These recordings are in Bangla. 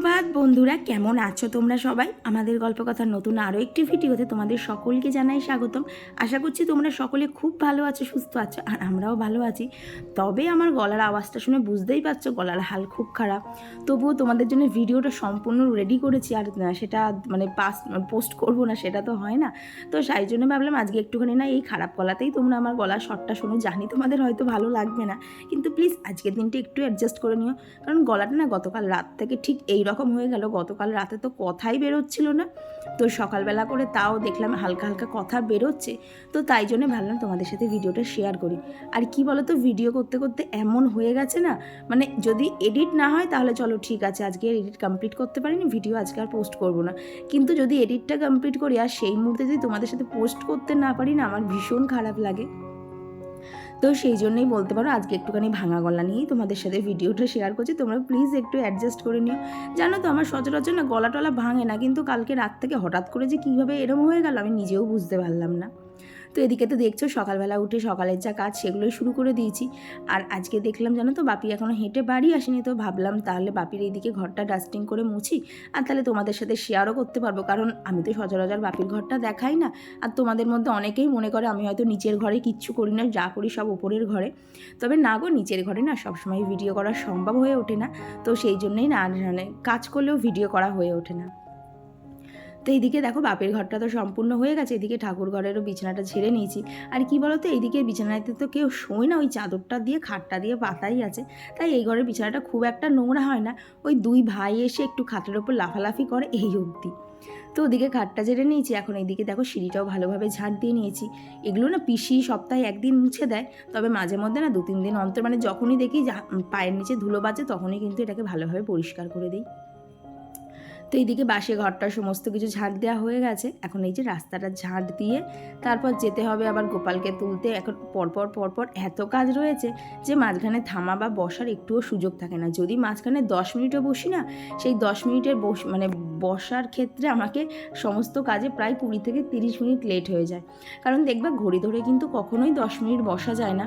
সুপ্রভাত বন্ধুরা, কেমন আছো তোমরা সবাই? আমাদের গল্প গল্পকথার নতুন আরও একটি ভিডিওতে তোমাদের সকলকে জানাই স্বাগতম। আশা করছি তোমরা সকলে খুব ভালো আছো, সুস্থ আছো, আর আমরাও ভালো আছি। তবে আমার গলার আওয়াজটা শুনে বুঝতেই পারছ, গলার হাল খুব খারাপ। তবুও তোমাদের জন্য ভিডিওটা সম্পূর্ণ রেডি করেছি, আর সেটা মানে পাস পোস্ট করব না, সেটা তো হয় না। তো সেই জন্য ভাবলাম আজকে একটুখানি না এই খারাপ গলাতেই তোমরা আমার গলার শটটা শোনো জানি তোমাদের হয়তো ভালো লাগবে না। কিন্তু প্লিজ আজকের দিনটা একটু অ্যাডজাস্ট করে নিও। কারণ গলাটা না গতকাল রাত থেকে ঠিক এই রকম হয়ে গেল। গতকাল রাতে তো কথাই বেরোচ্ছিল না। তো সকালবেলা করে তাও দেখলাম হালকা হালকা কথা বেরোচ্ছে। তো তাই জন্য ভাবলাম তোমাদের সাথে ভিডিওটা শেয়ার করি। আর কি বলো তো ভিডিও করতে করতে এমন হয়ে গেছে না মানে যদি এডিট না হয় তাহলে চলো ঠিক আছে, আজকে এডিট কমপ্লিট করতে পারিনি ভিডিও আজকে আর পোস্ট করব না। কিন্তু যদি এডিটটা কমপ্লিট করি আর সেই মুহূর্তে যদি তোমাদের সাথে পোস্ট করতে না পারি না, আমার ভীষণ খারাপ লাগে। তো সেই জন্যই বলতে পারো আজকে একটুখানি ভাঙা গলা নিয়েই তোমাদের সাথে ভিডিওটা শেয়ার করছি। তোমরা প্লিজ একটু অ্যাডজাস্ট করে নিও। জানো তো আমার সচরাচর না গলা টলা ভাঙে না, কিন্তু কালকে রাত থেকে হঠাৎ করে যে কীভাবে এরম হয়ে গেল আমি নিজেও বুঝতে পারলাম না। তো এদিকে তো দেখছ সকালবেলা উঠে সকালের যা কাজ সেগুলোই শুরু করে দিয়েছি। আর আজকে দেখলাম জানো তো বাপি এখনও হেঁটে বাড়ি আসেনি তো ভাবলাম তাহলে বাপির এইদিকে ঘরটা ডাস্টিং করে মুছি আর তাহলে তোমাদের সাথে শেয়ারও করতে পারব। কারণ আমি তো সচরাচর বাপির ঘরটা দেখাই না। আর তোমাদের মধ্যে অনেকেই মনে করে আমি হয়তো নিচের ঘরে কিচ্ছু করি না, যা করি সব ওপরের ঘরে। তবে না গো, নিচের ঘরে না সবসময় ভিডিও করা সম্ভব হয়ে ওঠে না। তো সেই জন্যই না মানে কাজ করলেও ভিডিও করা হয়ে ওঠে না। তো এইদিকে দেখো বাপের ঘরটা তো সম্পূর্ণ হয়ে গেছে, এদিকে ঠাকুর ঘরেরও বিছানাটা ছেড়ে নিয়েছি। আর কি বলতো, এইদিকে বিছানাতে তো কেউ শোয় না, ওই চাদরটা দিয়ে, খাটটা দিয়ে পাতাই আছে। তাই এই ঘরের বিছানাটা খুব একটা নোংরা হয় না, ওই দুই ভাই এসে একটু খাটের ওপর লাফালাফি করে এই অবধি। তো ওদিকে খাটটা ঝেড়ে নিয়েছি, এখন এইদিকে দেখো সিঁড়িটাও ভালোভাবে ঝাড় দিয়ে নিয়েছি। এগুলো না পিসি সপ্তাহে একদিন মুছে দেয়, তবে মাঝে মধ্যে না দু তিন দিন অন্তর মানে যখনই দেখি পায়ের নিচে ধুলো বাজে, তখনই কিন্তু এটাকে ভালোভাবে পরিষ্কার করে দিই। তো এইদিকে বাসে ঘরটা সমস্ত কিছু ঝাঁট দেওয়া হয়ে গেছে। এখন এই যে রাস্তাটা ঝাঁট দিয়ে তারপর যেতে হবে আবার গোপালকে তুলতে। এখন পরপর পরপর এত কাজ রয়েছে যে মাঝখানে থামা বা বসার একটুও সুযোগ থাকে না। যদি মাঝখানে দশ মিনিটও বসি না, সেই দশ মিনিটের বস মানে বসার ক্ষেত্রে আমাকে সমস্ত কাজে প্রায় কুড়ি থেকে তিরিশ মিনিট লেট হয়ে যায়। কারণ দেখবা, ঘড়ি ধরে কিন্তু কখনোই দশ মিনিট বসা যায় না।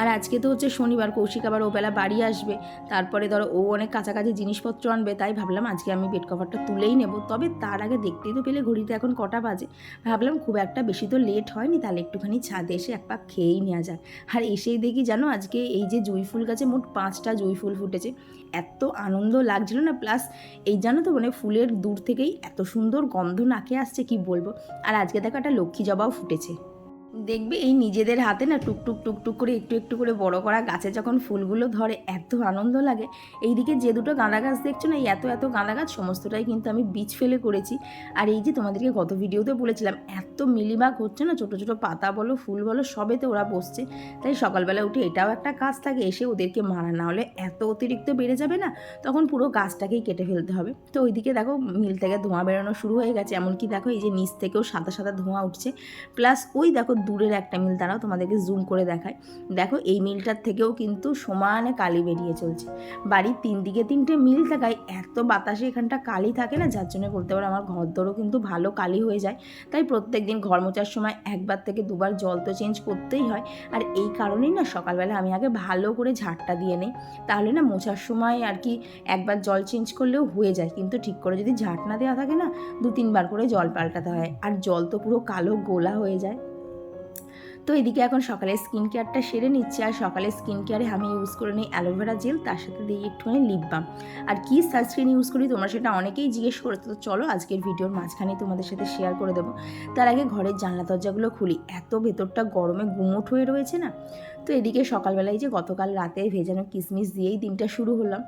আর আজকে তো হচ্ছে শনিবার, কৌশিক আবার ওবেলা বাড়ি আসবে। তারপরে ধরো ও অনেক কাছাকাছি জিনিসপত্র আনবে, তাই ভাবলাম আজকে আমি বেড কভারটা তুলেই নেব। তবে তার আগে দেখতেই তো পেলে ঘড়িতে এখন কটা বাজে। ভাবলাম খুব একটা বেশি তো লেট হয়নি, তাহলে একটুখানি ছাদে এসে এক পাক খেয়েই নেওয়া যাক। আর এসেই দেখি জানো আজকে এই যে জুঁই ফুল গাছে মোট পাঁচটা জুঁই ফুল ফুটেছে। এত আনন্দ লাগছিল না প্লাস এই জানো তো মানে ফুলের দূর থেকেই এত সুন্দর গন্ধ নাকে আসছে, কি বলব? আর আজকে দেখো একটা লক্ষ্মী জবাও ফুটেছে। দেখবে এই নিজেদের হাতে না টুকটুক টুকটুক করে একটু একটু করে বড় করা গাছে যখন ফুলগুলো ধরে, এত আনন্দ লাগে। এইদিকে যে দুটো গাঁদা গাছ দেখছ না, এই এত এত গাঁদা গাছ, সমস্তটাই কিন্তু আমি বীজ ফেলে করেছি। আর এই যে তোমাদেরকে গত ভিডিওতে বলেছিলাম, এত মিলিবাগ হচ্ছে না, ছোটো ছোটো পাতা বলো, ফুল বলো, সবেতে ওরা বসছে। তাই সকালবেলা উঠে এটাও একটা কাজ থাকে, এসে ওদেরকে মারা। না হলে এত অতিরিক্ত বেড়ে যাবে না, তখন পুরো গাছটাকেই কেটে ফেলতে হবে। তো ওইদিকে দেখো, মিল থেকে ধোঁয়া বেরোনো শুরু হয়ে গেছে। এমনকি দেখো, এই যে নিচ থেকেও সাদা সাদা ধোঁয়া উঠছে। প্লাস ওই দেখো দূরের একটা মিল তারাও তোমাদেরকে জুম করে দেখায় দেখো, এই মিলটার থেকেও কিন্তু সমানে কালি বেরিয়ে চলছে। বাড়ির তিন দিকে তিনটে মিল থাকায় এত বাতাসে এখানটা কালি থাকে না, যার জন্য বলতে পারো আমার ঘর দরও কিন্তু ভালো কালি হয়ে যায়। তাই প্রত্যেক দিন ঘর মোচার সময় একবার থেকে দুবার জল তো চেঞ্জ করতেই হয়। আর এই কারণেই না সকালবেলা আমি আগে ভালো করে ঝাড়টা দিয়ে নিই। তাহলে না মোছার সময় আর কি একবার জল চেঞ্জ করলেও হয়ে যায়। কিন্তু ঠিক করে যদি ঝাঁট না দেওয়া থাকে না দু তিনবার করে জল পাল্টাতে হয়। আর জল তো পুরো কালো গোলা হয়ে যায়। তো এদিকে এখন সকালে স্কিন কেয়ারটা সেরে নিচ্ছে। আর সকালে স্কিন কেয়ারে আমি ইউজ করে নিই অ্যালোভেরা জেল তার সাথে দিই একটুখানি লিপ বাম আর কী সানস্ক্রিন ইউজ করি তোমরা সেটা অনেকেই জিজ্ঞেস করে, তো চলো আজকের ভিডিওর মাঝখানে তোমাদের সাথে শেয়ার করে দেবো। তার আগে ঘরের জানলা দরজাগুলো খুলি। এত ভেতরটা গরমে গুমোট হয়ে রয়েছে না? তো এদিকে সকালবেলায় যে গতকাল রাতে ভেজানো কিশমিশ দিয়েই দিনটা শুরু হলাম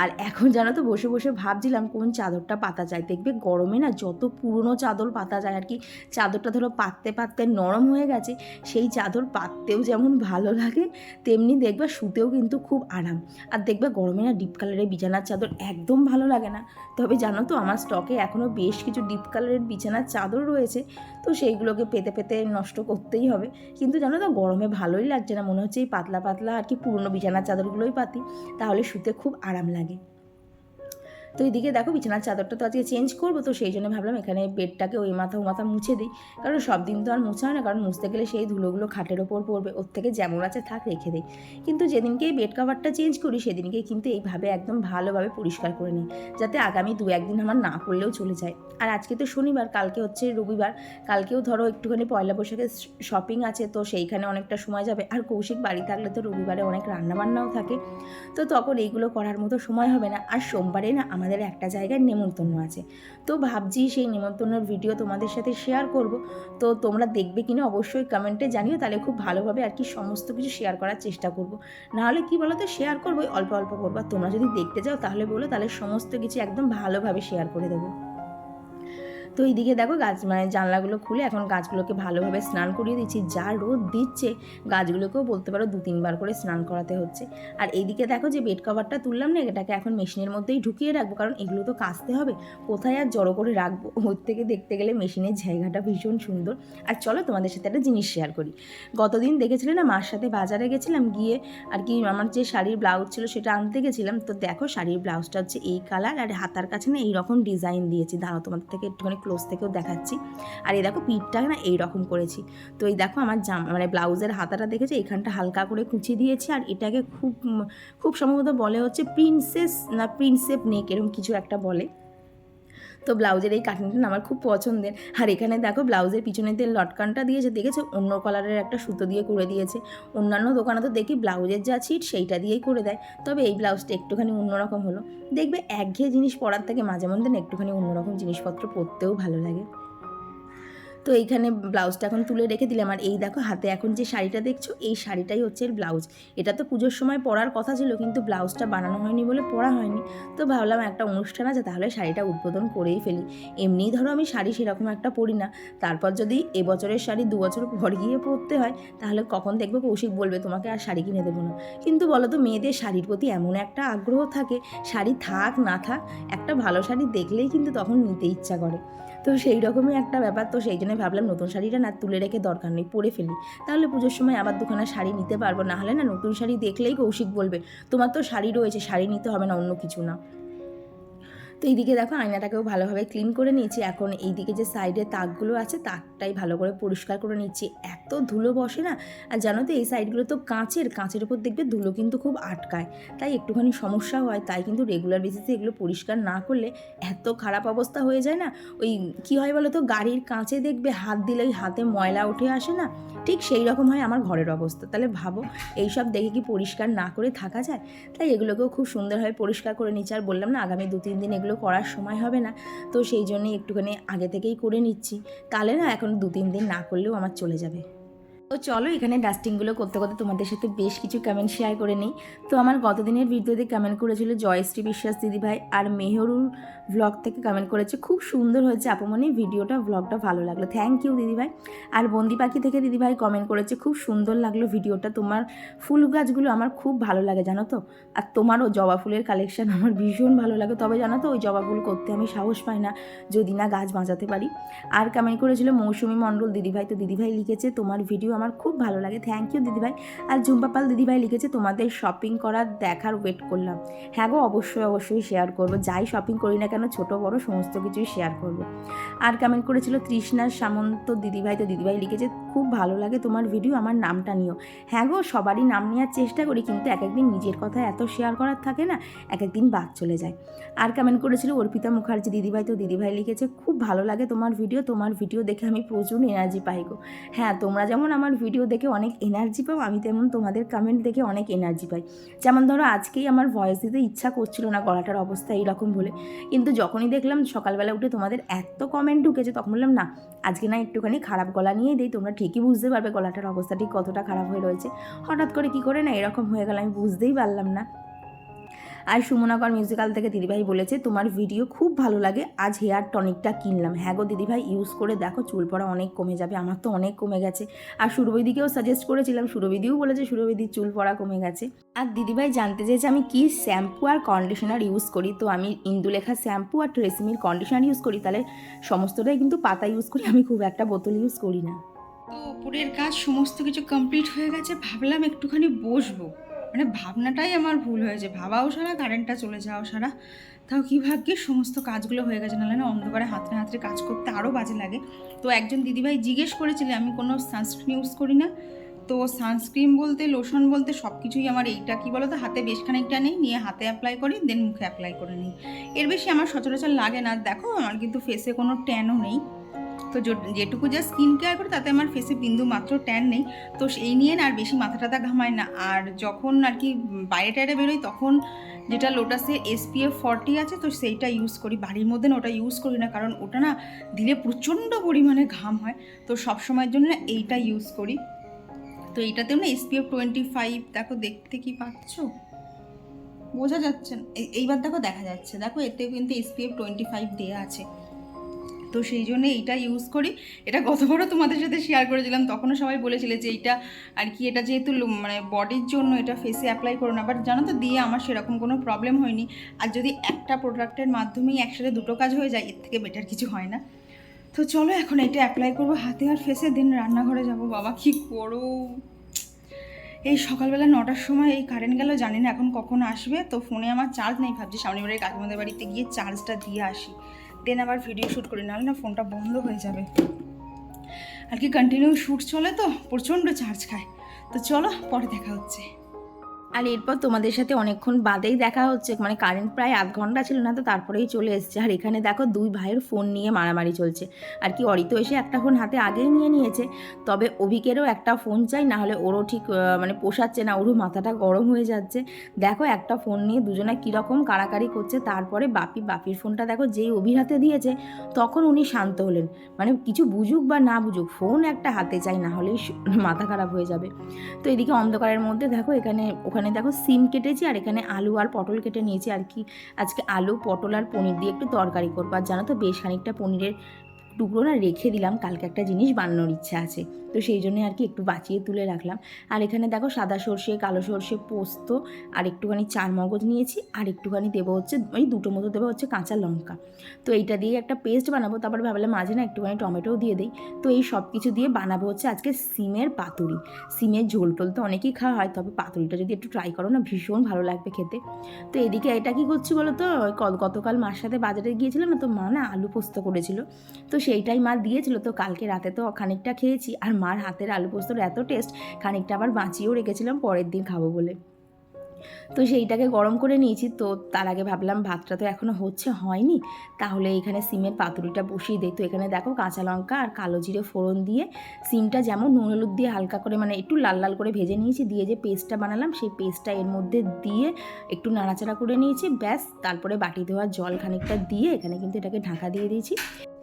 আর এখন জানো তো বসে বসে ভাবছিলাম কোন চাদরটা পাতা যায়। দেখবে গরমে না যত পুরনো চাদর পাতা যায় আর কি, চাদরটা ধরো পাততে পাততে নরম হয়ে গেছে, সেই চাদর পাততেও যেমন ভালো লাগে, তেমনি দেখবে শুতেও কিন্তু খুব আরাম। আর দেখবে গরমে না ডিপ কালারের বিছানার চাদর একদম ভালো লাগে না। তবে জানো তো আমার স্টকে এখনও বেশ কিছু ডিপ কালারের বিছানার চাদর রয়েছে, তো সেইগুলোকে পেতে পেতে নষ্ট করতেই হবে। কিন্তু জানো তো গরমে ভালোই লাগছে না মনে হচ্ছে এই পাতলা পাতলা আর কি পুরনো বিছানার চাদরগুলোই পাতি, তাহলে শুতে খুব আরাম লাগে। তো এইদিকে দেখো বিছানার চাদরটা তো আজকে চেঞ্জ করব, তো সেই জন্য ভাবলাম এখানে বেডটাকে ওই মাথা ও মাথা মুছে দিই। কারণ সব দিন তো আর মুছা হয় না, কারণ মুছতে গেলে সেই ধুলোগুলো খাটের ওপর পড়বে, ওর থেকে যেমন আছে থাক রেখে দিই। কিন্তু যেদিনকেই বেড কাভারটা চেঞ্জ করি সেদিনকে কিন্তু এইভাবে একদম ভালোভাবে পরিষ্কার করে নিই, যাতে আগামী দু একদিন আমার না করলেও চলে যায়। আর আজকে তো শনিবার, কালকে হচ্ছে রবিবার, কালকেও ধরো একটুখানি পয়লা বৈশাখের শপিং আছে, তো সেইখানে অনেকটা সময় যাবে। আর কৌশিক বাড়ি থাকলে তো রবিবারে অনেক রান্নাবান্নাও থাকে, তো তখন এইগুলো করার মতো সময় হবে না। আর সোমবারে না আমাদের একটা জায়গায় নেমন্তন্ন আছে। তো ভাবছি সেই নেমন্তন্নর ভিডিও তোমাদের সাথে শেয়ার করব। তো তোমরা দেখবে কিনা অবশ্যই কমেন্টে জানিও, তাহলে খুব ভালোভাবে আর কি সমস্ত কিছু শেয়ার করার চেষ্টা করব। নাহলে কি বলো তো শেয়ার করব অল্প অল্প করব। তোমরা যদি দেখতে যাও তাহলে বলো, তাহলে সমস্ত কিছু একদম ভালোভাবে শেয়ার করে দেবো। তো এইদিকে দেখো গাছ মানে জানলাগুলো খুলে এখন গাছগুলোকে ভালোভাবে স্নান করিয়ে দিচ্ছি। যা রোদ দিচ্ছে, গাছগুলোকেও বলতে পারো দু তিনবার করে স্নান করাতে হচ্ছে। আর এইদিকে দেখো যে বেড কভারটা তুললাম না, এটাকে এখন মেশিনের মধ্যেই ঢুকিয়ে রাখব, কারণ এগুলো তো কাচতে হবে। কোথায় আর জড়ো করে রাখব? ওর থেকে দেখতে গেলে মেশিনের জায়গাটা ভীষণ সুন্দর। আর চলো তোমাদের সাথে একটা জিনিস শেয়ার করি। গতদিন দেখেছিলে না, মার সাথে বাজারে গেছিলাম গিয়ে, আর কি আমার যে শাড়ির ব্লাউজ ছিল সেটা আনতে গেছিলাম। তো দেখো শাড়ির ব্লাউজটা হচ্ছে এই কালার আর হাতার কাছে না এইরকম ডিজাইন দিয়েছি। দাঁড়াও তোমাদের থেকে একটুখানি ক্লোজ থেকেও দেখাচ্ছি। আর এই দেখো পিঠটা না এইরকম করেছি। তো এই দেখো আমার জাম মানে ব্লাউজের হাতাটা দেখেছি? এখানটা হালকা করে কুচি দিয়েছি আর এটাকে খুব খুব সম্ভবত বলে হচ্ছে প্রিন্সেস না প্রিন্সেপ নেক এরকম কিছু একটা বলে। তো ব্লাউজের এই কাটিংটা আমার খুব পছন্দের। আর এখানে দেখো ব্লাউজের পিছনেতে লটকানটা দিয়েছে, দেখেছে? অন্য কালারের একটা সুতো দিয়ে করে দিয়েছে। অন্যান্য দোকানে তো দেখি ব্লাউজের যা ছিট সেইটা দিয়েই করে দেয়। তবে এই ব্লাউজটা একটুখানি অন্যরকম হলো। দেখবে একঘেয়ে জিনিস পরার থেকে মাঝে মধ্যে একটুখানি অন্যরকম জিনিসপত্র পরতেও ভালো লাগে। তো এইখানে ব্লাউজটা এখন তুলে রেখে দিলাম। আর এই দেখো, হাতে এখন যে শাড়িটা দেখছ, এই শাড়িটাই হচ্ছে এর ব্লাউজ। এটা তো পুজোর সময় পরার কথা ছিল, কিন্তু ব্লাউজটা বানানো হয়নি বলে পরা হয়নি। তো ভাবলাম একটা অনুষ্ঠান আছে, তাহলে শাড়িটা উদ্বোধন করেই ফেলি। এমনিই ধরো আমি শাড়ি সেরকম একটা পরি না। তারপর যদি এবছরের শাড়ি দু বছর পর গিয়ে পরতে হয়, তাহলে কখন দেখব কৌশিক বলবে, তোমাকে আর শাড়ি কিনে দেবো না। কিন্তু বলো তো, মেয়েদের শাড়ির প্রতি এমন একটা আগ্রহ থাকে, শাড়ি থাক না থাক, একটা ভালো শাড়ি দেখলেই কিন্তু তখন নিতে ইচ্ছা করে। তো সেই রকমই একটা ব্যাপার। তো সেই জন্য ভাবলাম নতুন শাড়িটা না তুলে রেখে দরকার নেই, পরে ফেলি। তাহলে পুজোর সময় আবার দুখানা শাড়ি নিতে পারব। না হলে না নতুন শাড়ি দেখলেই কৌশিক বলবে, তোমার তো শাড়ি রয়েছে, শাড়ি নিতে হবে না, অন্য কিছু না। তো এইদিকে দেখো আয়নাটাকেও ভালোভাবে ক্লিন করে নিয়েছি। এখন এইদিকে যে সাইডে তাকগুলো আছে, তাকটাই ভালো করে পরিষ্কার করে নিচ্ছি। এত ধুলো বসে না, আর জানো তো এই সাইডগুলো তো কাঁচের কাঁচের উপর দেখবে ধুলো কিন্তু খুব আটকায়। তাই একটুখানি সমস্যা হয়, তাই কিন্তু রেগুলার বেসিসে এগুলো পরিষ্কার না করলে এত খারাপ অবস্থা হয়ে যায় না। ওই কি হয় বলো তো, গাড়ির কাঁচে দেখবে হাত দিলেই হাতে ময়লা উঠে আসে না, ঠিক সেই রকম হয় আমার ঘরের অবস্থা। তাহলে ভাবো, এইসব দেখে কি পরিষ্কার না করে থাকা যায়? তাই এগুলোকেও খুব সুন্দরভাবে পরিষ্কার করে নিচ্ছি। আর বললাম না, আগামী দু তিন দিন এগুলো করার সময় হবে না। তো সেই জন্যই একটুখানি আগে থেকেই করে নিচ্ছি। তাহলে না এখন দু তিন দিন না করলেও আমার চলে যাবে। তো চলো এখানে ডাস্টিংগুলো করতে করতে তোমাদের সাথে বেশ কিছু কমেন্ট শেয়ার করে নিই। তো আমার গতদিনের ভিডিওতে কমেন্ট করেছিল জয়শ্রী বিশ্বাস দিদিভাই আর মেহরুর ভ্লগ থেকে কমেন্ট করেছে, খুব সুন্দর হয়েছে আপুমনি ভিডিওটা ভ্লগটা ভালো লাগল। থ্যাংক ইউ দিদিভাই। আর বন্দি পাখি থেকে দিদিভাই কমেন্ট করেছে, খুব সুন্দর লাগল ভিডিওটা তোমার ফুল গাছগুলো আমার খুব ভালো লাগে, জানো তো? আর তোমারও জবা ফুলের কালেকশন আমার ভীষণ ভালো লাগে। তবে জানো তো, ওই জবা ফুল করতে আমি সাহস পাই না, যদি না গাছ বাঁচাতে পারি। আর কমেন্ট করেছিল মৌসুমী মণ্ডল দিদিভাই, তো দিদিভাই লিখেছে, তোমার ভিডিও আমার খুব ভালো লাগে। থ্যাংক ইউ দিদিভাই। আর ঝুম্পা পাল দিদিভাই লিখেছে, তোমাদের শপিং করার দেখার ওয়েট করলাম। হ্যাঁ গো, অবশ্যই অবশ্যই শেয়ার করব। যাই শপিং করি না কেন, ছোট, বড়, সমস্ত কিছুই শেয়ার করব। আর কমেন্ট করেছিল তৃষ্ণার সামন্ত দিদিভাই। তো দিদিভাই লিখেছে, খুব ভালো লাগে তোমার ভিডিও আমার নামটা নিও। হ্যাঁ গো, সবারই নাম নেওয়ার চেষ্টা করি, কিন্তু এক একদিন নিজের কথা এত শেয়ার করার থাকে না, এক একদিন বাদ চলে যায়। আর কমেন্ট করেছিল অর্পিতা মুখার্জি দিদিভাই। তো দিদিভাই লিখেছে, খুব ভালো লাগে তোমার ভিডিও তোমার ভিডিও দেখে আমি প্রচুর এনার্জি পাই গো। হ্যাঁ তোমরা যেমন আমার ভিডিও দেখে অনেক এনার্জি পাও, আমি তেমন তোমাদের কমেন্ট দেখে অনেক এনার্জি পাই। যেমন ধরো, আজকেই আমার ভয়েস দিতে ইচ্ছা করছিল না গলাটার অবস্থা এইরকম বলে। কিন্তু যখনই দেখলাম সকালবেলা উঠে তোমাদের এত কমেন্ট ঢুকেছে, তখন বললাম, না, আজকে না একটুখানি খারাপ গলা নিয়েই দিই, তোমরা ঠিকই বুঝতে পারবে গলাটার অবস্থা ঠিক কতটা খারাপ হয়ে রয়েছে। হঠাৎ করে কি করে না, এরকম হয়ে গেল, আমি বুঝতেই পারলাম না। আর সুমনাকর মিউজিক্যাল থেকে দিদিভাই বলেছে, তোমার ভিডিও খুব ভালো লাগে, আজ হেয়ার টনিকটা কিনলাম। হ্যাঁ গো দিদিভাই ইউজ করে দেখো, চুল পড়া অনেক কমে যাবে, আমার তো অনেক কমে গেছে। আর সুরবিদিকেও সাজেস্ট করেছিলাম সুরবিদিও বলেছে সুরবিদির চুল পড়া কমে গেছে। আর দিদিভাই জানতে চেয়েছে, আমি কি শ্যাম্পু আর কন্ডিশনার ইউজ করি? তো আমি ইন্দুলেখা শ্যাম্পু আর ট্রেসমির কন্ডিশনার ইউজ করি, তাহলে সমস্তটাই কিন্তু পাতা ইউজ করি, আমি খুব একটা বোতল ইউজ করি না। তো উপরের কাজ সমস্ত কিছু কমপ্লিট হয়ে গেছে, ভাবলাম একটুখানি বসবো। মানে ভাবনাটাই আমার ভুল হয়েছে ভাবাও সারা কারেন্টটা চলে যাওয়া সারা। তাও কী ভাগ্যে সমস্ত কাজগুলো হয়ে গেছে, নাহলে না অন্ধকারে হাতড়ে হাতড়ে কাজ করতে আরও বাজে লাগে। তো একজন দিদিভাই জিজ্ঞেস করেছিল, আমি কোনো সানস্ক্রিন ইউজ করি না। তো সানস্ক্রিন বলতে লোশন বলতে সব কিছুই আমার এইটা কি বলো তো হাতে বেশ খানিকটা নেই, নিয়ে হাতে অ্যাপ্লাই করি দেন মুখে অ্যাপ্লাই করে নিই। এর বেশি আমার সচরাচর লাগে না। দেখো, আমার কিন্তু ফেসে কোনো ট্যানও নেই। তো যেটুকু যা স্কিন কেয়ার করে, তাতে আমার ফেসে বিন্দু মাত্র ট্যান নেই। তো এই নিয়ে না আর বেশি মাথা টাথা ঘামায় না। আর যখন আর কি বাইরে টাইরে বেরোই, তখন যেটা লোটাসের এসপিএফ ফর্টি আছে, তো সেইটা ইউজ করি। বাড়ির মধ্যে না ওটা ইউজ করি না, কারণ ওটা না দিলে প্রচণ্ড পরিমাণে ঘাম হয়। তো সব সময়ের জন্য না এইটা ইউজ করি। তো এইটাতেও না এসপিএফ টোয়েন্টি ফাইভ দেখো দেখতে কি পাচ্ছ? বোঝা যাচ্ছে এইবার দেখো দেখা যাচ্ছে। দেখো এতেও কিন্তু এসপিএফ টোয়েন্টি ফাইভ দেওয়া আছে। তো সেই জন্য এইটা ইউজ করি। এটা গতবারও তোমাদের সাথে শেয়ার করেছিলাম, তখনও সবাই বলেছিলে যে এইটা আর কি, এটা যেহেতু মানে বডির জন্য এটা ফেসে অ্যাপ্লাই করো না। বাট জানো তো, দিয়ে আমার সেরকম কোনো প্রবলেম হয়নি। আর যদি একটা প্রোডাক্টের মাধ্যমেই একসাথে দুটো কাজ হয়ে যায়, এর থেকে বেটার কিছু হয় না। তো চলো এখন এটা অ্যাপ্লাই করব হাতে আর ফেসে দিন রান্নাঘরে যাব। বাবা কি করো? এই সকালবেলা নটার সময় এই কারেন্ট গেল, জানি না এখন কখন আসবে। তো ফোনে আমার চার্জ নেই, ভাবছি সামনের বাড়ির কাকিমাদের বাড়িতে গিয়ে চার্জটা দিয়ে আসি। দেন আবার ভিডিও শ্যুট করি, নাহলে না ফোনটা বন্ধ হয়ে যাবে। আর কি কন্টিনিউ শ্যুট চলে তো? প্রচণ্ড চার্জ খায়। তো চলো, পরে দেখা হচ্ছে। আর এরপর তোমাদের সাথে অনেকক্ষণ বাদেই দেখা হচ্ছে। মানে কারেন্ট প্রায় আধ ঘণ্টা ছিল না তো তারপরেই চলে এসছে। আর এখানে দেখো দুই ভাইয়ের ফোন নিয়ে মারামারি চলছে। আর কি অরিত এসে একটা ফোন হাতে আগেই নিয়ে নিয়েছে। তবে অভিকেরও একটা ফোন চাই, না হলে ওরও ঠিক মানে পোষাচ্ছে না, ওরও মাথাটা গরম হয়ে যাচ্ছে। দেখো একটা ফোন নিয়ে দুজনে কীরকম কাড়াকাড়ি করছে। তারপরে বাপি, বাপির ফোনটা দেখো যেই অভির হাতে দিয়েছে, তখন উনি শান্ত হলেন। মানে কিছু বুঝুক বা না বুঝুক ফোন একটা হাতে চাই, না হলেই মাথা খারাপ হয়ে যাবে। তো এদিকে অন্ধকারের মধ্যে দেখো এখানে, ওখানে দেখো সিম কেটেছি আর এখানে আলু আর পটল কেটে নিয়েছি আর কি। আজকে আলু, পটল আর পনির দিয়ে একটু তরকারি করব। আর জানো তো বেশ খানিকটা পনিরের টুকরো না রেখে দিলাম, কালকে একটা জিনিস বানানোর ইচ্ছা আছে। তো সেই জন্য আর কি একটু বাঁচিয়ে তুলে রাখলাম। আর এখানে দেখো সাদা সর্ষে, কালো সর্ষে পোস্ত, আর একটুখানি চার মগজ নিয়েছি, আর একটুখানি দেবো হচ্ছে, ওই দুটো মতো দেবো হচ্ছে কাঁচা লঙ্কা। তো এইটা দিয়ে একটা পেস্ট বানাবো, তারপর ভাবলাম মাঝে না একটুখানি টমেটোও দিয়ে দিই। তো এই সব কিছু দিয়ে বানাবো হচ্ছে আজকে সিমের পাতুরি। সিমের ঝোল টোল তো অনেকেই খাওয়া হয়, তবে পাতুরিটা যদি একটু ট্রাই করো না, ভীষণ ভালো লাগবে খেতে। তো এদিকে এটা কি করছি বলো তো গতকাল মার সাথে বাজারে গিয়েছিলাম না, তো মা না আলু পোস্ত করেছিল। তো সেইটাই মা দিয়েছিল। তো কালকে রাতে তো খানিকটা খেয়েছি। আর মার হাতের আলু পোস্তর এত টেস্ট খানিকটা আবার বাঁচিয়েও রেখেছিলাম, পরের দিন খাব বলে। তো সেইটাকে গরম করে নিয়েছি। তো তার আগে ভাবলাম, ভাতটা তো এখনও হচ্ছে, হয়নি। তাহলে এখানে সিমের পাতুরিটা বসিয়ে দিই। তো এখানে দেখো কাঁচা লঙ্কা আর কালো জিরে ফোড়ন দিয়ে সিমটা যেমন নুন হলুদ দিয়ে হালকা করে মানে একটু লাল লাল করে ভেজে নিয়েছি, দিয়ে যে পেস্টটা বানালাম, সেই পেস্টটা এর মধ্যে দিয়ে একটু নাড়াচাড়া করে নিয়েছি। ব্যাস, তারপরে বাটি দেওয়া জল খানিকটা দিয়ে এখানে কিন্তু এটাকে ঢাকা দিয়ে দিয়েছি।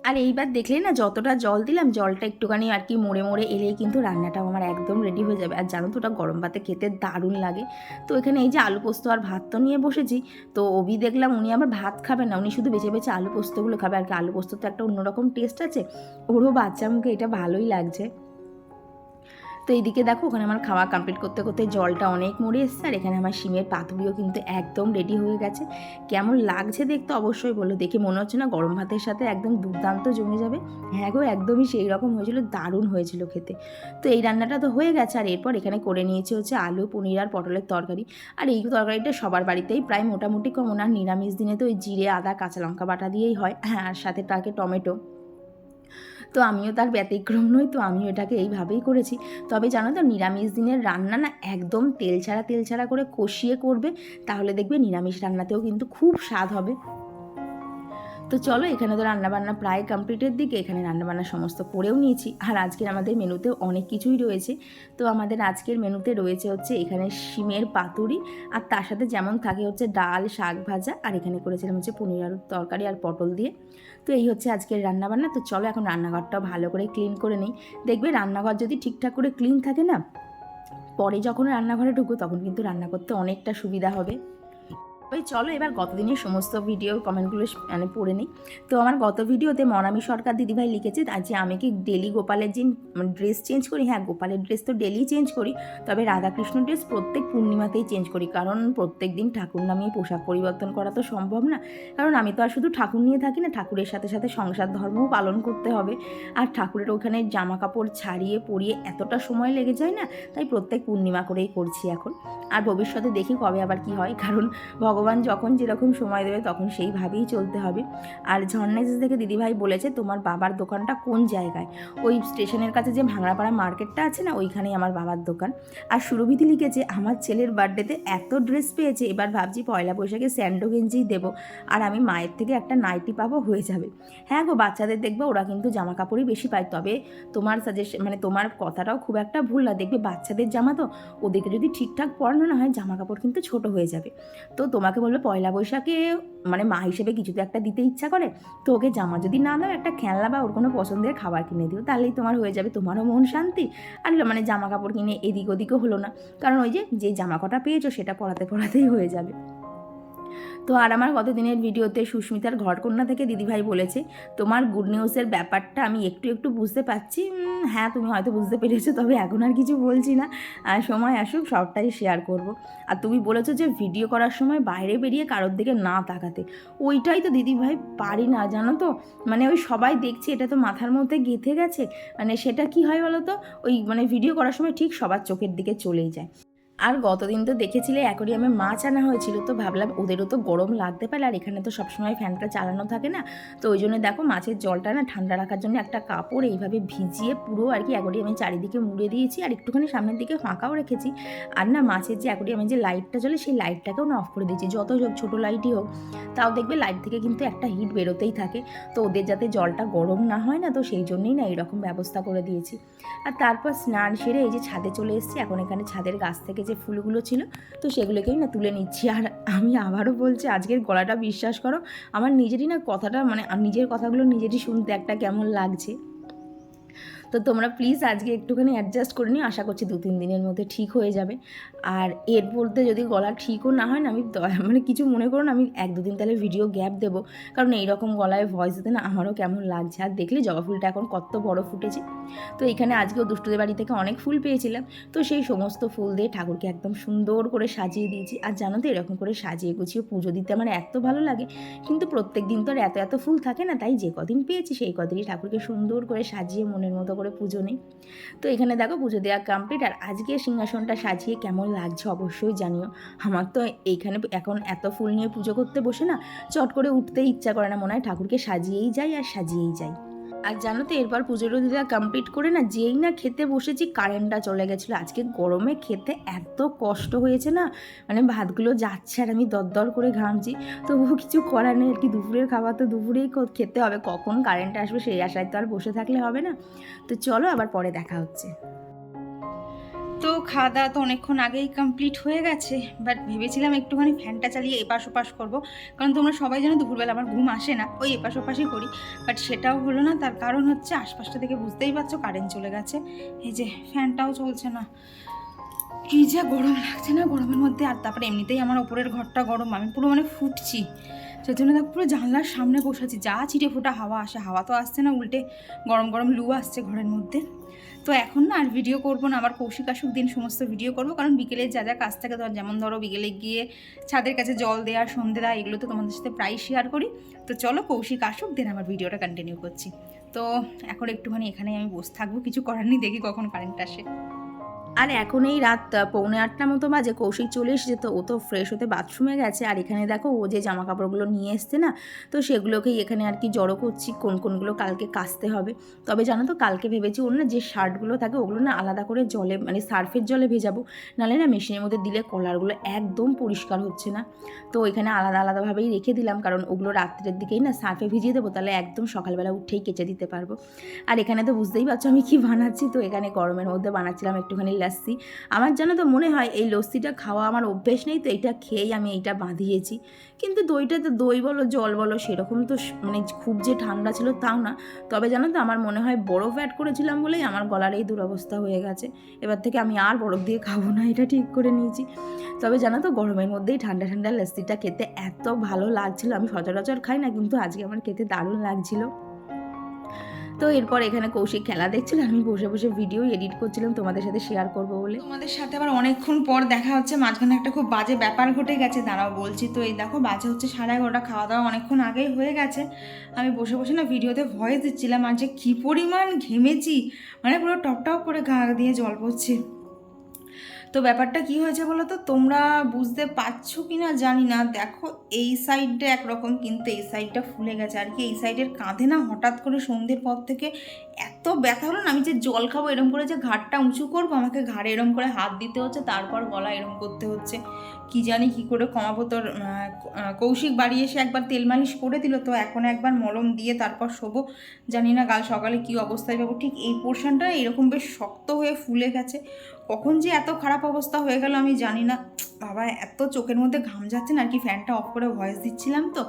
আর এইবার দেখলে না যতটা জল দিলাম, জলটা একটুখানি আর কি মোড়ে মোড়ে এলেই কিন্তু রান্নাটাও আমার একদম রেডি হয়ে যাবে। আর জানো তো ওটা গরম ভাতে খেতে দারুণ লাগে। তো এখানে এই যে আলু পোস্ত আর ভাত তো নিয়ে বসেছি, তো ওবি দেখলাম উনি আবার ভাত খাবে না, উনি শুধু বেছে বেছে আলু পোস্তগুলো খাবে। আর কি আলু পোস্ত তো একটা অন্যরকম টেস্ট আছে। ওরও বাচ্চা মুখে এটা ভালোই লাগছে। তো এইদিকে দেখো, ওখানে আমার খাওয়া কমপ্লিট করতে করতে জলটা অনেক মরে এসছে, আর এখানে আমার শিমের পাতুরিও কিন্তু একদম রেডি হয়ে গেছে। কেমন লাগছে দেখতে অবশ্যই বলো, দেখে মনে হচ্ছে না গরম ভাতের সাথে একদম দুর্দান্ত জমে যাবে। হ্যাঁ গো, একদমই সেই রকম হয়েছিল, দারুণ হয়েছিল খেতে। তো এই রান্নাটা তো হয়ে গেছে, আর এরপর এখানে করে নিয়েছি হচ্ছে আলু, পনির আর পটলের তরকারি। আর এই তরকারিটা সবার বাড়িতেই প্রায় মোটামুটি কমন, আর নিরামিষ দিনে তো ওই জিরে, আদা, কাঁচা লঙ্কা বাটা দিয়েই হয়। হ্যাঁ আর সাথে তাকে টমেটো। তো আমিও তার ব্যতিক্রম নই, তো আমিও এটাকে এইভাবেই করেছি। তবে জানো তো, নিরামিষ দিনের রান্না না একদম তেল ছাড়া তেল ছাড়া করে কষিয়ে করবে, তাহলে দেখবে নিরামিষ রান্নাতেও কিন্তু খুব স্বাদ হবে। তো চলো, এখানে তো রান্নাবান্না প্রায় কমপ্লিটের দিকে, এখানে রান্নাবান্না সমস্ত করেও নিয়েছি। আর আজকের আমাদের মেনুতে অনেক কিছুই রয়েছে। তো আমাদের আজকের মেনুতে রয়েছে হচ্ছে এখানে শিমের পাতুরি, আর তার সাথে যেমন থাকে হচ্ছে ডাল, শাক ভাজা, আর এখানে করেছিলাম হচ্ছে পনির আলুর তরকারি আর পটল দিয়ে। তো এই হচ্ছে আজকের রান্নাবান্না। তো চলো এখন রান্নাঘরটাও ভালো করে ক্লিন করে নিই। দেখবে রান্নাঘর যদি ঠিকঠাক করে ক্লিন থাকে না, পরে যখন রান্নাঘরে ঢুকো তখন কিন্তু রান্না করতে অনেকটা সুবিধা হবে। ওই চলো এবার গতদিনের সমস্ত ভিডিও কমেন্টগুলো মানে পড়ে নিই। তো আমার গত ভিডিওতে মনামি সরকার দিদিভাই লিখেছে যে আমি কি ডেলি গোপালের যে ড্রেস চেঞ্জ করি? হ্যাঁ গোপালের ড্রেস তো ডেলি চেঞ্জ করি, তবে রাধাকৃষ্ণ ড্রেস প্রত্যেক পূর্ণিমাতেই চেঞ্জ করি। কারণ প্রত্যেক দিন ঠাকুর নামিয়ে পোশাক পরিবর্তন করা তো সম্ভব না। কারণ আমি তো আর শুধু ঠাকুর নিয়ে থাকি না, ঠাকুরের সাথে সাথে সংসার ধর্মও পালন করতে হবে। আর ঠাকুরের ওখানে জামা কাপড় ছাড়িয়ে পরিয়ে এতটা সময় লেগে যায় না, তাই প্রত্যেক পূর্ণিমা করেই করছি এখন। আর ভবিষ্যতে দেখি কবে আবার কি হয়, কারণ ভগবান ভগবান যখন যেরকম সময় দেবে তখন সেইভাবেই চলতে হবে। আর ঝর্ণেস থেকে দিদিভাই বলেছে, তোমার বাবার দোকানটা কোন জায়গায়? ওই স্টেশনের কাছে যে ভাঙড়াপাড়া মার্কেটটা আছে না, ওইখানেই আমার বাবার দোকান। আর সুরভিতি লিখেছে, আমার ছেলের বার্থডেতে এত ড্রেস পেয়েছে, এবার ভাবছি পয়লা বৈশাখে স্যান্ডো গেঞ্জিই দেবো। আর আমি মায়ের থেকে একটা নাইটি পাবো, হয়ে যাবে। হ্যাঁ গো, বাচ্চাদের দেখবে, ওরা কিন্তু জামা কাপড়ই বেশি পায়। তবে তোমার সাজেশন মানে তোমার কথাটাও খুব একটা ভুল না। দেখবে বাচ্চাদের জামা তো, ওদেরকে যদি ঠিকঠাক পরানো না হয় জামা কাপড় কিন্তু ছোট হয়ে যাবে। তো তোমাকে বলবে পয়লা বৈশাখে মানে মা হিসেবে কিছু তো একটা দিতে ইচ্ছা করে, তো ওকে জামা যদি না দাও, একটা খেলনা বা ওর কোনো পছন্দের খাবার কিনে দিও, তাহলেই তোমার হয়ে যাবে তোমারও মন শান্তি। আর মানে জামা কাপড় কিনে এদিক ওদিকও হলো না। কারণ ওই যে যে জামা কটা পেয়েছ সেটা পড়াতে পরাতেই হয়ে যাবে। তো আর আমার গত দিনের ভিডিওতে সুস্মিতার ঘরকন্যা থেকে দিদিভাই বলেছে, তোমার গুড নিউজের ব্যাপারটা আমি একটু একটু বুঝতে পারছি। হ্যাঁ তুমি হয়তো বুঝতে পেরেছ, তবে এখন আর কিছু বলছি না। সময় আসুক, সবটাই শেয়ার করব। আর তুমি বলেছ যে ভিডিও করার সময় বাইরে বেরিয়ে কারোর দিকে না তাকাতে। ওইটাই তো দিদিভাই পারি না, জানো তো? মানে ওই সবাই দেখছে, এটা তো মাথার মধ্যে গেঁথে গেছে। মানে সেটা কি হয় বলো তো? ওই মানে ভিডিও করার সময় ঠিক সবার চোখের দিকে চলেই যায়। আর গতদিন তো দেখেছিলে অ্যাকোরিয়ামে মাছ আনা হয়েছিল, তো ভাবলাম ওদেরও তো গরম লাগতে পারে আর এখানে তো সবসময় ফ্যানটা চালানো থাকে না, তো ওই জন্য দেখো মাছের জলটা না ঠান্ডা রাখার জন্য একটা কাপড় এইভাবে ভিজিয়ে পুরো আর কি অ্যাকোরিয়ামে চারিদিকে মুড়ে দিয়েছি আর একটুখানি সামনের দিকে ফাঁকাও রেখেছি, আর না মাছের যে অ্যাকোরিয়ামে যে লাইটটা জ্বলে সেই লাইটটাকেও না অফ করে দিয়েছি, যত হোক ছোটো লাইটই হোক, তাও দেখবে লাইট থেকে কিন্তু একটা হিট বেরোতেই থাকে, তো ওদের যাতে জলটা গরম না হয় না তো সেই জন্যই না এরকম ব্যবস্থা করে দিয়েছি, আর তারপর স্নান সেরে এই যে ছাদে চলে এসেছি, এখন এখানে ছাদের গাছ থেকে যে ফুলগুলো ছিল, তো সেগুলোকেই না তুলে নিচ্ছি। আর আমি আবারও বলছি, আজকের গলাটা বিশ্বাস করো, আমার নিজেরই না কথাটা মানে নিজের কথাগুলো নিজেরই শুনতে একটা কেমন লাগছে। তো তোমরা প্লিজ আজকে একটুখানি অ্যাডজাস্ট করে নিও, আশা করছি দু তিন দিনের মধ্যে ঠিক হয়ে যাবে। আর এর বলতে যদি গলা ঠিকও না হয় না, আমি মানে কিছু মনে করুন আমি এক দুদিন তাহলে ভিডিও গ্যাপ দেবো। কারণ এইরকম গলায় ভয়েস দিতে না আমারও কেমন লাগছে। আর দেখলে জবা ফুলটা এখন কত বড় ফুটেছে। তো এখানে আজকেও দুষ্টুদের বাড়ি থেকে অনেক ফুল পেয়েছিলাম। তো সেই সমস্ত ফুল দিয়ে ঠাকুরকে একদম সুন্দর করে সাজিয়ে দিয়েছি। আর জানো তো এরকম করে সাজিয়ে গুছিয়ে পুজো দিতে আমার এত ভালো লাগে। কিন্তু প্রত্যেক দিন তো আর এত এত ফুল থাকে না, তাই যে কদিন পেয়েছি সেই কদিনই ঠাকুরকে সুন্দর করে সাজিয়ে মনের মতো করে পুজো নেই। তো এখানে দেখো পুজো দেওয়া কমপ্লিট আর আজকে সিংহাসনটা সাজিয়ে কেমন লাগছে অবশ্যই জানিও। আমার তো এইখানে এখন এত ফুল নিয়ে পুজো করতে বসে না, চট করে উঠতে ইচ্ছা করে না, মনে হয় ঠাকুরকে সাজিয়েই যাই আর সাজিয়েই যাই। আর জানো তো, এরপর পুজোর দেওয়া কমপ্লিট করে না যেই না খেতে বসেছি কারেন্টটা চলে গেছিল। আজকে গরমে খেতে এত কষ্ট হয়েছে না মানে ভাতগুলো যাচ্ছে আর আমি দরদর করে ঘামছি। তবুও কিছু করার নেই, আর কি দুপুরের খাবার তো দুপুরেই খেতে হবে। কখন কারেন্ট আসবে সেই আশায় তো আর বসে থাকলে হবে না। তো চলো আবার পরে দেখা হচ্ছে। তো খাওয়া দাওয়া তো অনেকক্ষণ আগেই কমপ্লিট হয়ে গেছে বাট ভেবেছিলাম একটুখানি ফ্যানটা চালিয়ে এপাশ ওপাশ করব, কারণ তোমরা সবাই জানো দুপুরবেলা আমার ঘুম আসে না, ওই এপাশ ওপাশই করি বাট সেটাও হলো না, তার কারণ হচ্ছে আশপাশটা থেকে বুঝতেই পারছ কারেন্ট চলে গেছে, এই যে ফ্যানটাও চলছে না। কি যে গরম লাগছে না গরমের মধ্যে, আর তারপরে এমনিতেই আমার ওপরের ঘরটা গরম, আমি পুরো মানে ফুটছি সেই জন্য দেখ পুরো জানলার সামনে বসে আছি, যা ছিটে ফোটা হাওয়া আসে, হাওয়া তো আসছে না উল্টে, গরম গরম লু আসছে ঘরের মধ্যে। তো এখন না আর ভিডিও করব না, আমার কৌশিক আসুক দিন সমস্ত ভিডিও করব, কারণ বিকেলে যা যা কাজ থাকে, ধর যেমন ধরো বিকেলে গিয়ে ছাদের কাছে জল দেওয়া সন্ধে দেওয়া এগুলো তো তোমাদের সাথে প্রায় শেয়ার করি। তো চলো কৌশিক আসুক দিন আমার ভিডিওটা কন্টিনিউ করছি। তো এখন একটুখানি এখানেই আমি বসে থাকব, কিছু করার নেই, দেখি কখন কারেন্ট আসে। আর এখন এই রাত পৌনে আটটা মতো বাজে, কৌশিক চলে এসেছে, তো ও তো ফ্রেশ হতে বাথরুমে গেছে। আর এখানে দেখো, ও যে জামা কাপড়গুলো নিয়ে এসছে না, তো সেগুলোকেই এখানে আর কি জড়ো করছি, কোন কোনগুলো কালকে কাচতে হবে। তবে জানো তো, কালকে ভেবেছি ওর না যে শার্টগুলো থাকে, ওগুলো না আলাদা করে জলে মানে সার্ফের জলে ভেজাবো। নাহলে না মেশিনের মধ্যে দিলে কলারগুলো একদম পরিষ্কার হচ্ছে না। তো এখানে আলাদা আলাদাভাবেই রেখে দিলাম, কারণ ওগুলো রাত্রের দিকেই না সার্ফে ভিজিয়ে দেবো, তাহলে একদম সকালবেলা উঠেই কেচে দিতে পারব। আর এখানে তো বুঝতেই পারছ আমি কি বানাচ্ছি, তো এখানে গরমের মধ্যে বানাচ্ছিলাম একটুখানি লাস্সি আমার জানো তো মনে হয় এই লস্যিটা খাওয়া আমার অভ্যেস নেই, তো এইটা খেয়েই আমি এইটা বাঁধিয়েছি। কিন্তু দইটা তো দই বলো, জল বলো, সেরকম তো মানে খুব যে ঠান্ডা ছিল তাও না। তবে জানো তো, আমার মনে হয় বরফ অ্যাড করেছিলাম বলেই আমার গলার এই দুরবস্থা হয়ে গেছে। এবার থেকে আমি আর বরফ দিয়ে খাব না, এটা ঠিক করে নিয়েছি। তবে জানো তো, গরমের মধ্যেই ঠান্ডা ঠান্ডা লস্যিটা খেতে এত ভালো লাগছিল। আমি সচরাচর খাই না, কিন্তু আজকে আমার খেতে দারুণ লাগছিল। তো এরপর এখানে কৌশিক খেলা দেখছিল, আমি বসে বসে ভিডিও এডিট করছিলাম, তোমাদের সাথে শেয়ার করব বলে। তোমাদের সাথে আবার অনেকক্ষণ পর দেখা হচ্ছে, মাঝখানে একটা খুব বাজে ব্যাপার ঘটে গেছে, দাঁড়াও বলছি তো, এই দেখো বাজে হচ্ছে সাড়ে এগারোটা খাওয়া দাওয়া অনেকক্ষণ আগেই হয়ে গেছে। আমি বসে বসে না ভিডিওতে ভয়েস দিচ্ছিলাম, আর যে কী পরিমাণ ঘেমেছি মানে পুরো টপ টপ করে গা দিয়ে জল পড়ছে। তো ব্যাপারটা কি হয়েছে বলো তো? তোমরা বুঝতে পারছ কি না জানি না। দেখো, এই সাইডটা একরকম, কিন্তু এই সাইডটা ফুলে গেছে। আর কি, এই সাইডের কাঁধে না হঠাৎ করে সন্ধ্যের পর থেকে এত ব্যথা হলো না, আমি যে জল খাব এরম করে যে ঘাটটা উঁচু করব, আমাকে ঘাড়ে এরম করে হাত দিতে হচ্ছে, তারপর গলা এরম করতে হচ্ছে। কি জানি কি করে কমাবো তোর কৌশিক বাড়ি এসে একবার তেল মালিশ করে দিল, তো এখন একবার মলম দিয়ে তারপর শোবো। জানি না কাল সকালে কি অবস্থায় পাবো। ঠিক এই পোর্শনটা এরকম বেশ শক্ত হয়ে ফুলে গেছে। কখন যে এত খারাপ অবস্থা হয়ে গেল আমি জানি না। বাবা, এত চোখের মধ্যে ঘাম যাচ্ছে না আর কি? ফ্যানটা অফ করে ভয়েস দিচ্ছিলাম তো।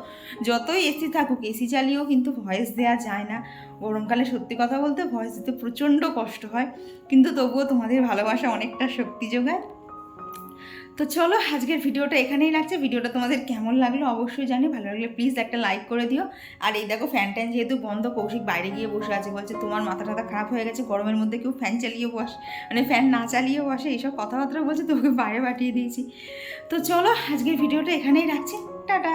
যতই এসি থাকুক এসি চালিয়েও কিন্তু ভয়েস দেওয়া যায় না। গরমকালে সত্যি কথা বলতে ভয়েস দিতে প্রচণ্ড কষ্ট হয়। কিন্তু তবুও তোমাদের ভালোবাসা অনেকটা শক্তি যোগায়। তো চলো আজকের ভিডিওটা এখানেই লাগছে। ভিডিওটা তোমাদের কেমন লাগল অবশ্যই জানি ভালো লাগলে প্লিজ একটা লাইক করে দিও। আর এই দেখো ফ্যান ট্যান যেহেতু বন্ধ, কৌশিক বাইরে গিয়ে বসে আছে। বলছে, তোমার মাথা টাথা খারাপ হয়ে গেছে, গরমের মধ্যে কেউ ফ্যান চালিয়ে বস মানে ফ্যান না চালিয়ে বসে, এইসব কথাবার্তা বলছে, তোকে বাইরে পাঠিয়ে দিয়েছি। তো চলো আজকের ভিডিওটা এখানেই রাখছি। টাটা!